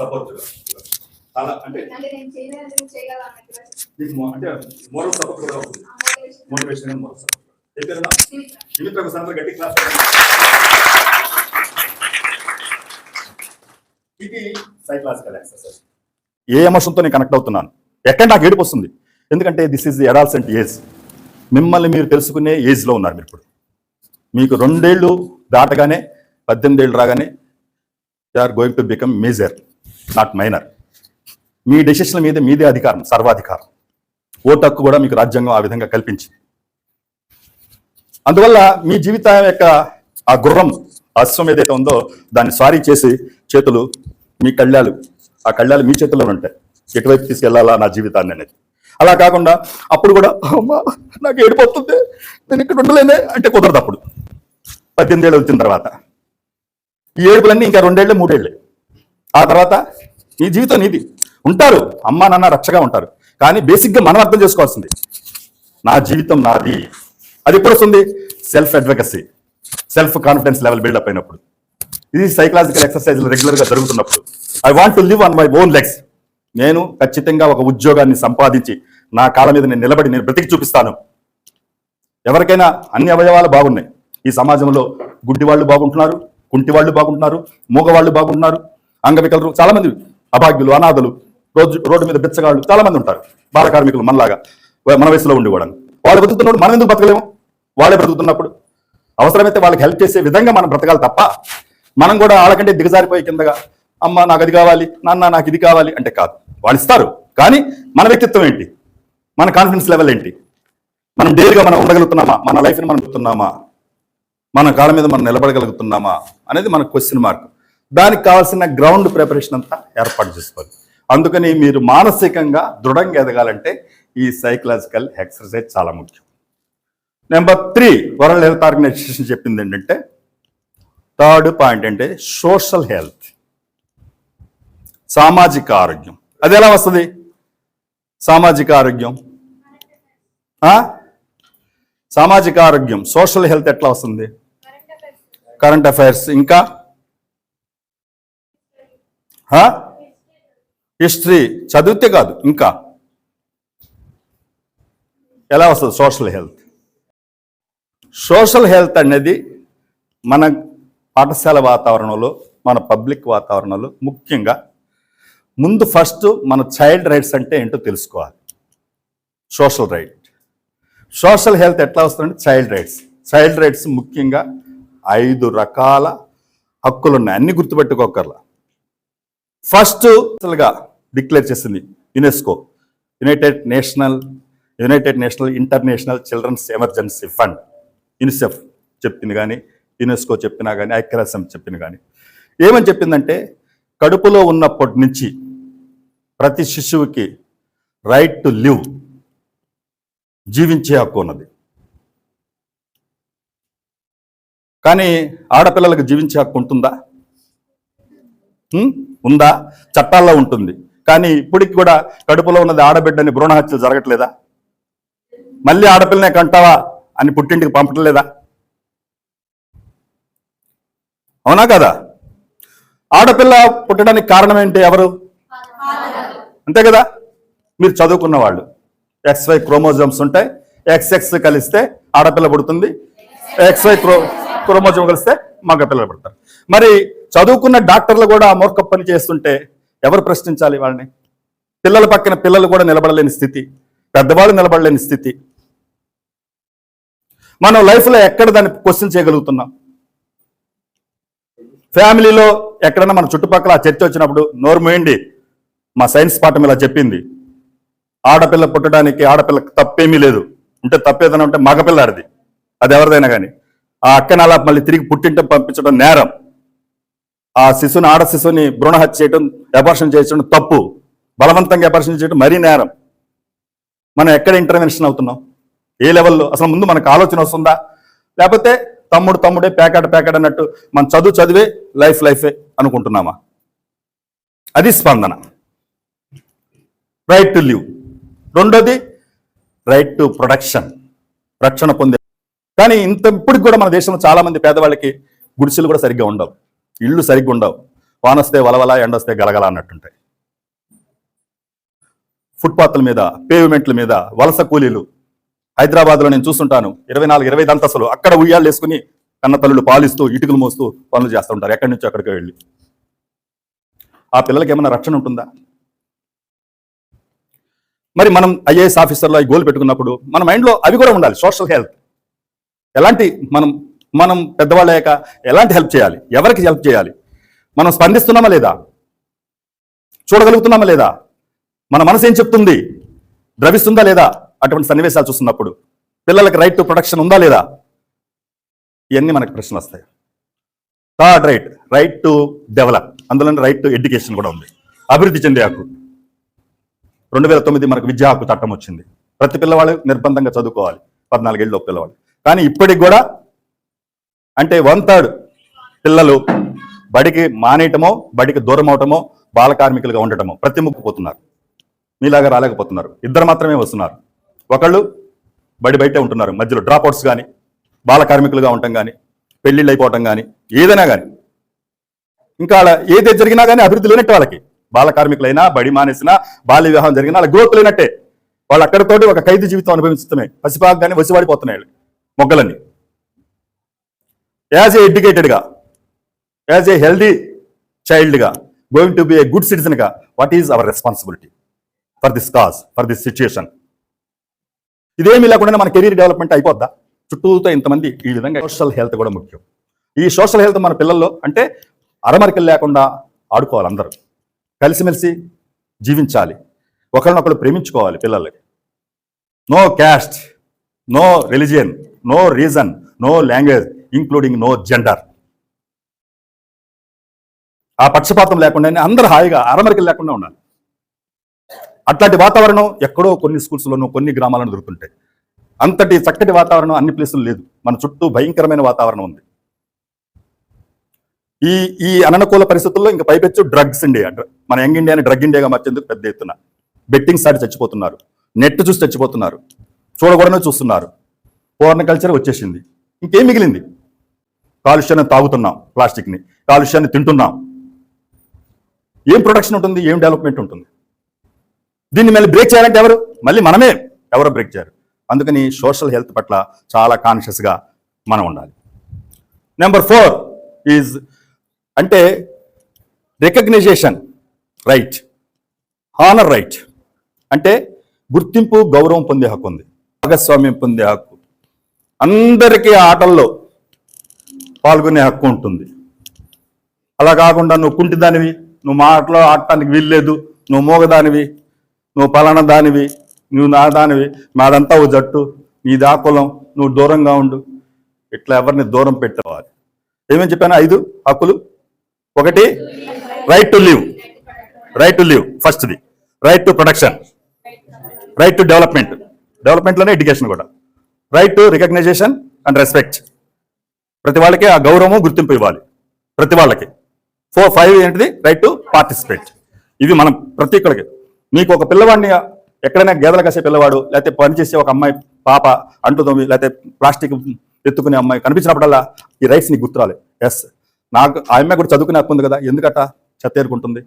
Support అలా అంటే అంటే మోరల్ సపోర్ట్ కూడా అవుతుంది మోటివేషన్ అండ్ మోరల్ సపోర్ట్ చెప్పారా నిమిత్రకు సందర్భ గట్టి క్లాస్ ఇది సైకలాజికల్ ఎక్సర్సైజ్ ఏ ఎమోషన్తో నేను కనెక్ట్ అవుతున్నాను? ఎక్కడ నాకు ఏడుపు వస్తుంది? ఎందుకంటే this is the adolescent age మిమ్మల్ని మీరు తెలుసుకునే ఏజ్లో ఉన్నారు మీరు ఇప్పుడు. మీకు రెండేళ్ళు దాటగానే పద్దెనిమిది ఏళ్ళు రాగానే they are going to become major not minor మీ డెసిషన్ల మీద మీదే అధికారం సర్వాధికారం. ఓటు హక్కు కూడా మీకు రాజ్యాంగం ఆ విధంగా కల్పించింది. అందువల్ల మీ జీవితం యొక్క ఆ గుర్రం అశ్వం ఏదైతే ఉందో దాన్ని సారీ చేసి చేతులు మీ కళ్ళాలు ఆ కళ్ళాలు మీ చేతుల్లో ఉంటాయి. ఎటువైపు తీసుకెళ్ళాలా నా జీవితాన్ని అనేది. అలా కాకుండా అప్పుడు కూడా అమ్మా నాకు ఏడిపోతుంది నేను ఇక్కడ ఉండలేనే. అంటే కుదరదు అప్పుడు. పద్దెనిమిది ఏళ్ళు వచ్చిన తర్వాత. ఈ ఏడుపులన్నీ ఇంకా రెండేళ్ళు మూడేళ్ళే. ఆ తర్వాత నీ జీవితం నీది. ఉంటారు. అమ్మా నాన్న రక్షగా ఉంటారు. కానీ బేసిక్గా మనం అర్థం చేసుకోవాల్సింది నా జీవితం నాది. అది ఎప్పుడు వస్తుంది? Self advocacy self confidence level build up అయినప్పుడు. ఇది సైకలాజికల్ ఎక్సర్సైజ్ రెగ్యులర్గా జరుగుతున్నప్పుడు. I want to live on my own legs నేను ఖచ్చితంగా ఒక ఉద్యోగాన్ని సంపాదించి నా కాళ్ళ మీద నేను నిలబడి నేను బ్రతికి చూపిస్తాను. ఎవరికైనా అన్ని అవయవాలు బాగున్నాయి. ఈ సమాజంలో గుడ్డి వాళ్ళు బాగుంటున్నారు కుంటి వాళ్ళు బాగుంటున్నారు మూగవాళ్ళు బాగుంటున్నారు. అంగవికలరు చాలా మంది అభాగ్యులు అనాథలు రోజు రోడ్డు మీద బిచ్చగాళ్ళు చాలా మంది ఉంటారు. బాల కార్మికులు మనలాగా మన వయసులో ఉండి కూడా వాళ్ళు బ్రతుకుతున్నప్పుడు మనం ఎందుకు బతకలేము వాళ్ళే బ్రతుకుతున్నప్పుడు. అవసరమైతే వాళ్ళకి హెల్ప్ చేసే విధంగా మనం బ్రతకాలి తప్ప మనం కూడా వాళ్ళకంటే దిగజారిపోయి కిందగా అమ్మ నాకు అది కావాలి నాన్న నాకు ఇది కావాలి అంటే కాదు. వాళ్ళు ఇస్తారు. కానీ మన వ్యక్తిత్వం ఏంటి? మన కాన్ఫిడెన్స్ లెవెల్ ఏంటి? మనం డైలీగా మనం ఉండగలుగుతున్నామా? మన లైఫ్ని మనం గుర్తున్నామా మన కాళ్ళ మీద మనం నిలబడగలుగుతున్నామా? అనేది మన క్వశ్చన్ మార్క్ దానికి కావాల్సిన గ్రౌండ్ ప్రిపరేషన్ అంతా ఏర్పాటు చేసుకోవాలి. అందుకని మీరు మానసికంగా దృఢంగా ఎదగాలంటే ఈ సైకలాజికల్ ఎక్సర్సైజ్ చాలా ముఖ్యం. Number three World Health Organization చెప్పింది ఏంటంటే థర్డ్ పాయింట్ అంటే సోషల్ హెల్త్ సామాజిక ఆరోగ్యం. అది ఎలా వస్తుంది? సామాజిక ఆరోగ్యం. సామాజిక ఆరోగ్యం. సోషల్ హెల్త్ ఎట్లా వస్తుంది? Current affairs. ఇంకా? హిస్టరీ చదివితే కాదు ఇంకా. ఎలా వస్తుంది సోషల్ హెల్త్? సోషల్ హెల్త్ అనేది మన పాఠశాల వాతావరణంలో మన పబ్లిక్ వాతావరణంలో ముఖ్యంగా ముందు ఫస్ట్ మన చైల్డ్ రైట్స్ అంటే ఏంటో తెలుసుకోవాలి. Social right. సోషల్ హెల్త్ ఎట్లా వస్తుందంటే చైల్డ్ రైట్స్. చైల్డ్ రైట్స్ ముఖ్యంగా ఐదు రకాల హక్కులు ఉన్నాయి అన్ని గుర్తుపెట్టుకోకర్లా. ఫస్ట్ అసలుగా డిక్లేర్ చేసింది UNESCO. United National United National International Children's Emergency Fund. UNICEF చెప్పింది కానీ యునెస్కో చెప్పినా కానీ ఐక్యరాజ్యం చెప్పింది కానీ ఏమని చెప్పిందంటే కడుపులో ఉన్నప్పటి నుంచి ప్రతి శిశువుకి రైట్ టు లివ్ జీవించే హక్కు ఉన్నది. కానీ ఆడపిల్లలకు జీవించే హక్కు ఉంటుందా? ఉందా? చట్టాల్లో ఉంటుంది. కానీ ఇప్పటికి కూడా కడుపులో ఉన్నది ఆడబిడ్డని భ్రూణ హత్యలు జరగట్లేదా? మళ్ళీ ఆడపిల్లనే కంటావా అని పుట్టింటికి పంపట్లేదా? అవునా కదా? ఆడపిల్ల పుట్టడానికి కారణం ఏంటి ఎవరు? అంతే కదా? మీరు చదువుకున్న వాళ్ళు. ఎక్స్వై క్రోమోజోమ్స్ ఉంటాయి. ఎక్స్ఎక్స్ కలిస్తే ఆడపిల్ల పుడుతుంది. ఎక్స్వై క్రో క్రోమోజోమ్ కలిస్తే మగ పిల్లలు పుడతారు. మరి చదువుకున్న డాక్టర్లు కూడా ఆ మూర్ఖ పని చేస్తుంటే ఎవరు ప్రశ్నించాలి వాళ్ళని? పిల్లల పక్కన పిల్లలు కూడా నిలబడలేని స్థితి. పెద్దవాళ్ళు నిలబడలేని స్థితి. మనం లైఫ్లో ఎక్కడ దాన్ని క్వశ్చన్ చేయగలుగుతున్నాం? ఫ్యామిలీలో ఎక్కడైనా మన చుట్టుపక్కల ఆ చర్చ వచ్చినప్పుడు నోరుమూయండి మా సైన్స్ పాఠం ఇలా చెప్పింది. ఆడపిల్ల పుట్టడానికి ఆడపిల్లకి తప్పేమీ లేదు. ఉంటే తప్పేదైనా ఉంటే మగపిల్లాడిది. అది ఎవరిదైనా కానీ. ఆ అక్కన అలా మళ్ళీ తిరిగి పుట్టింట పంపించడం నేరం. ఆ శిశువుని ఆడ శిశువుని భ్రూణహత్య చేయడం అపార్షన్ చేయడం తప్పు. బలవంతంగా అపార్షన్ చేయడం మరీ నేరం. మనం ఎక్కడ ఇంటర్వెన్షన్ అవుతున్నాం? ఏ లెవెల్లో అసలు ముందు మనకు ఆలోచన వస్తుందా? లేకపోతే తమ్ముడు తమ్ముడే ప్యాకెట్ ప్యాకెట్ అన్నట్టు మన చదువు చదివే లైఫ్ లైఫే అనుకుంటున్నామా? అది స్పందన. రైట్ టు లివ్ రెండోది రైట్ టు ప్రొడక్షన్ రక్షణ పొందే. కానీ ఇంత ఇప్పటికి కూడా మన దేశంలో చాలా మంది పేదవాళ్ళకి గుడిసెలు కూడా సరిగ్గా ఉండవు. ఇళ్ళు సరిగ్గా ఉండవు వానొస్తే వలవల ఎండొస్తే గలగల అన్నట్టుంటాయి. ఫుట్పాత్ల మీద పేవ్మెంట్ల మీద వలస కూలీలు. హైదరాబాద్లో నేను చూస్తుంటాను ఇరవై నాలుగు ఇరవై ఐదు అంతస్తులు అక్కడ ఉయ్యాలు వేసుకుని కన్న తల్లులు పాలిస్తూ ఇటుకలు మోస్తూ పనులు చేస్తూ ఉంటారు. ఎక్కడి నుంచి అక్కడికి వెళ్ళి. ఆ పిల్లలకి ఏమైనా రక్షణ ఉంటుందా? మరి మనం ఐఏఎస్ ఆఫీసర్లో ఈ గోల్ పెట్టుకున్నప్పుడు మన మైండ్లో అవి కూడా ఉండాలి. Social health. ఎలాంటి మనం మనం పెద్దవాళ్ళ ఎలాంటి హెల్ప్ చేయాలి? ఎవరికి హెల్ప్ చేయాలి? మనం స్పందిస్తున్నామా లేదా? చూడగలుగుతున్నామా లేదా? మన మనసు ఏం చెప్తుంది? ద్రవిస్తుందా లేదా? అటువంటి సన్నివేశాలు చూస్తున్నప్పుడు పిల్లలకి రైట్ టు ప్రొటెక్షన్ ఉందా లేదా? ఇవన్నీ మనకు ప్రశ్నలు వస్తాయి. Third right right to develop అందులోనే రైట్ టు ఎడ్యుకేషన్ కూడా ఉంది. అభివృద్ధి చెందే హక్కు. రెండు వేల తొమ్మిది మనకు విద్యా హక్కు చట్టం వచ్చింది. ప్రతి పిల్లవాళ్ళు నిర్బంధంగా చదువుకోవాలి. పద్నాలుగేళ్ళు పిల్లవాళ్ళు కానీ ఇప్పటికి కూడా అంటే వన్ థర్డ్ పిల్లలు బడికి మానేయటమో బడికి దూరం అవటమో బాల కార్మికులుగా ఉండటమో ప్రతి ముక్కుపోతున్నారు మీలాగా రాలేకపోతున్నారు. ఇద్దరు మాత్రమే వస్తున్నారు. ఒకళ్ళు బడి బయటే ఉంటున్నారు. మధ్యలో డ్రాప్ అవుట్స్ కానీ బాల కార్మికులుగా ఉండటం కానీ పెళ్ళిళ్ళు అయిపోవటం కానీ ఏదైనా కానీ ఇంకా అలా ఏది జరిగినా కానీ అభివృద్ధి లేనట్టు వాళ్ళకి. బాల కార్మికులైనా బడి మానేసినా బాల్య వివాహం జరిగినా వాళ్ళ గ్రోత్ లేనట్టే. వాళ్ళు అక్కడితోటి ఒక ఖైదీ జీవితం అనుభవించడమే పసిపాకు కానీ వసివాడిపోతున్నాయి వాళ్ళు. మొగ్గలన్నీ. యాజ్ ఏ ఎడ్యుకేటెడ్గా as a healthy చైల్డ్గా going to be a good సిటిజన్గా what is our responsibility for this cause for this situation ఇదేమి లేకుండా మన కెరీర్ డెవలప్మెంట్ అయిపోద్దా? చుట్టూతో ఇంతమంది ఈ విధంగా సోషల్ హెల్త్ కూడా ముఖ్యం. ఈ సోషల్ హెల్త్ మన పిల్లల్లో అంటే అరమరికలు లేకుండా ఆడుకోవాలి అందరూ. కలిసిమెలిసి జీవించాలి. ఒకరినొకరు ప్రేమించుకోవాలి పిల్లలకి. No caste no religion no reason no language including no gender ఆ పక్షపాతం లేకుండానే అందరూ హాయిగా అరమరికలు లేకుండా ఉండాలి. అట్లాంటి వాతావరణం ఎక్కడో కొన్ని స్కూల్స్లోనూ కొన్ని గ్రామాలను దొరుకుతుంటాయి. అంతటి చక్కటి వాతావరణం అన్ని ప్లేసులు లేదు. మన చుట్టూ భయంకరమైన వాతావరణం ఉంది. ఈ ఈ అననుకూల పరిస్థితుల్లో ఇంకా పైపెచ్చు డ్రగ్స్ ఇండియా. మన యంగ్ ఇండియాని డ్రగ్ ఇండియాగా మార్చేందుకు పెద్ద ఎత్తున. బెట్టింగ్ సాటి చచ్చిపోతున్నారు. నెట్ చూసి చచ్చిపోతున్నారు. చూడకూడనే చూస్తున్నారు. పోర్న కల్చర్ వచ్చేసింది. ఇంకేం మిగిలింది? కాలుష్యాన్ని తాగుతున్నాం ప్లాస్టిక్ని. కాలుష్యాన్ని తింటున్నాం. ఏం ప్రొడక్షన్ ఉంటుంది? ఏం డెవలప్మెంట్ ఉంటుంది? దీన్ని మళ్ళీ బ్రేక్ చేయాలంటే ఎవరు? మళ్ళీ మనమే ఎవరు బ్రేక్ చేయరు. అందుకని సోషల్ హెల్త్ పట్ల చాలా కాన్షియస్గా మనం ఉండాలి. నెంబర్ ఫోర్ ఈజ్ అంటే రికగ్నైజేషన్ రైట్ హానర్ రైట్ అంటే గుర్తింపు గౌరవం పొందే హక్కు ఉంది. భాగస్వామ్యం పొందే హక్కు. అందరికీ ఆటల్లో పాల్గొనే హక్కు ఉంటుంది. అలా కాకుండా నువ్వు కుంటిదానివి నువ్వు మాటలో ఆడటానికి వీల్లేదు నువ్వు మూగదానివి నువ్వు పలానా దానివి నువ్వు నా దానివి మాదంతా ఓ జట్టు నీ దాకులం నువ్వు దూరంగా ఉండు. ఇట్లా ఎవరిని దూరం పెట్టవాలి ఏమేమి చెప్పాను? ఐదు హక్కులు? ఒకటి right to live right to live ఫస్ట్ది right to production right to development డెవలప్మెంట్లోనే education కూడా. Right to recognition and respect ప్రతి వాళ్ళకి ఆ గౌరవము గుర్తింపు ఇవ్వాలి. ప్రతి వాళ్ళకి. ఫోర్ ఫైవ్ ఏంటిది? రైట్ టు పార్టిసిపేట్ ఇది మనం ప్రతి ఒక్కరికి మీకు ఒక పిల్లవాడిని ఎక్కడైనా గేదెలు కాసే పిల్లవాడు లేకపోతే పనిచేసే ఒక అమ్మాయి పాప అంటుతోమి లేకపోతే ప్లాస్టిక్ ఎత్తుకునే అమ్మాయి కనిపించినప్పుడల్లా ఈ రైట్స్ నీకు గుర్తురాలి. ఎస్ నాకు ఆ అమ్మాయి కూడా చదువుకునే హక్కు ఉంది కదా ఎందుకట? చెత్త ఏరుకుంటుంది.